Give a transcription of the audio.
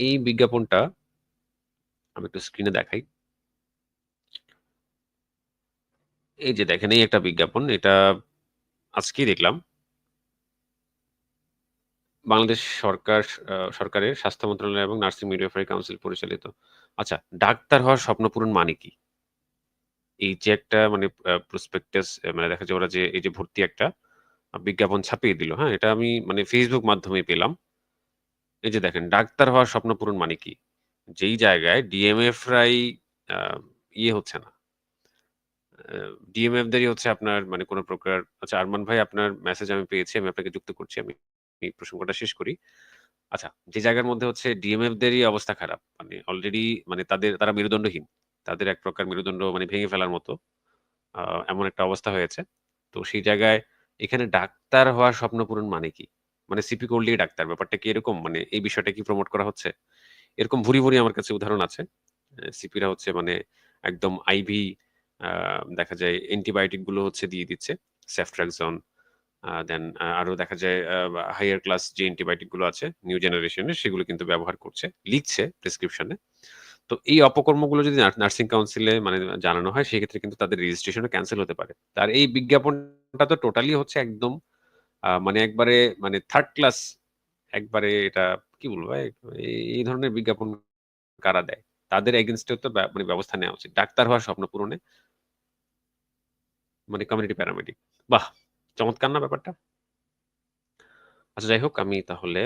এই বিজ্ঞাপনটা আমি একটু স্ক্রিনে দেখাই। এই যে দেখেন এই একটা বিজ্ঞাপন। এটা আজকেই দেখলাম। বাংলাদেশ সরকার সরকারের স্বাস্থ্য মন্ত্রণালয় এবং নার্সিং মিডওয়াইফারি কাউন্সিল পরিচালিত। আচ্ছা, ডাক্তার হওয়ার স্বপ্ন পূরণ মানে কি? এই যে একটা মানে প্রসপেক্টাস মানে দেখা যায় ওরা যে এই যে ভর্তি একটা বিজ্ঞাপন ছাপিয়ে দিল, হ্যাঁ? এটা আমি মানে Facebook মাধ্যমে পেলাম। এই যে দেখেন ডাক্তার হওয়ার স্বপ্ন পূরণ মানে কি? যেই জায়গায় ডিএমএফ রাই ইয়ে হচ্ছে না। ডিএমএফ দেরই হচ্ছে আপনার মানে কোন প্রকার আচ্ছা আরমান ভাই আপনার মেসেজ আমি পেয়েছি। আমি আপনাকে যুক্ত করছি। আমি এই প্রসঙ্গটা শেষ করি। আচ্ছা, যে জায়গার মধ্যে হচ্ছে ডিএমএফ দেরই অবস্থা খারাপ। মানে অলরেডি মানে তাদের তারা মেরুদণ্ডহীন। তাদের এক প্রকার মেরুদণ্ড মানে ভেঙে ফেলার মতো। এমন একটা অবস্থা হয়েছে। তো সেই জায়গায় এখানে ডাক্তার হওয়ার স্বপ্ন পূরণ মানে কি? মানে সিপি করলেই ডাক্তার। ব্যাপারটা কি এরকম? মানে এই বিষয়টা কি প্রমোট করা হচ্ছে? এরকম ভুরি, ভুরি আমার কাছে উদাহরণ আছে। সিপিরা হচ্ছে মানে একদম আইভি দেখা যায় অ্যান্টিবায়োটিকগুলো হচ্ছে দিয়ে দিচ্ছে। সেফট্রাক্সন আ দেন আরও দেখা যায় আ হাইয়ার ক্লাস যে অ্যান্টিবায়োটিকগুলো আছে নিউ জেনারেশন এর সেগুলো কিন্তু ব্যবহার করছে। লিখছে প্রেসক্রিপশনে তো এই অপকর্মগুলো যদি নার্সিং কাউন্সিলে মানে জানানো হয় সেক্ষেত্রে কিন্তু তাদের রেজিস্ট্রেশনও ক্যান্সেল হতে পারে। আর এই বিজ্ঞাপনটা তো টোটালি হচ্ছে একদম মানে একবারে মানে থার্ড ক্লাস একবারে এটা কি বলব এই ধরনের বিজ্ঞাপন কারা দেয়? তাদের এগেনস্টে তো মানে ব্যবস্থা নেওয়া উচিত। ডাক্তার হওয়ার স্বপ্ন পূরণে মানে কমিউনিটি প্যারামেডিক। বাহ! চমৎকার না ব্যাপারটা? আচ্ছা যাই হোক, আমি তাহলে